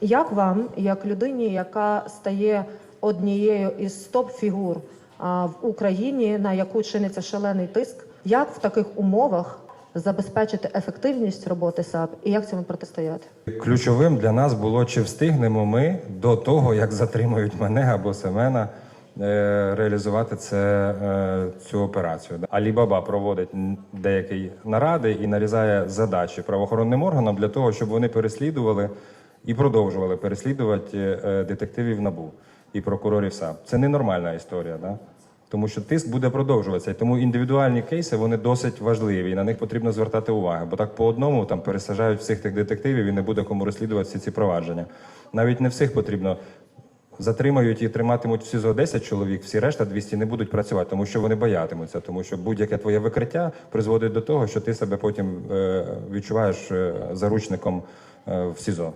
Як вам, як людині, яка стає однією із топ-фігур в Україні, на яку чиниться шалений тиск, як в таких умовах забезпечити ефективність роботи САП і як цьому протистояти? Ключовим для нас було, чи встигнемо ми до того, як затримають мене або Семена. е, Реалізувати це е, цю операцію. Алібаба проводить деякі наради і нарізає задачі правоохоронним органам для того, щоб вони переслідували і продовжували переслідувати е, детективів НАБУ і прокурорів САП. Це ненормальна історія, да? тому що тиск буде продовжуватися. Тому індивідуальні кейси вони досить важливі, і на них потрібно звертати увагу. Бо так по одному там пересаджають всіх тих детективів і не буде кому розслідувати всі ці провадження. Навіть не всіх потрібно. Затримають і триматимуть в СІЗО 10 чоловік, всі решта 200 не будуть працювати, тому що вони боятимуться, тому що будь-яке твоє викриття призводить до того, що ти себе потім е, відчуваєш е, заручником в СІЗО.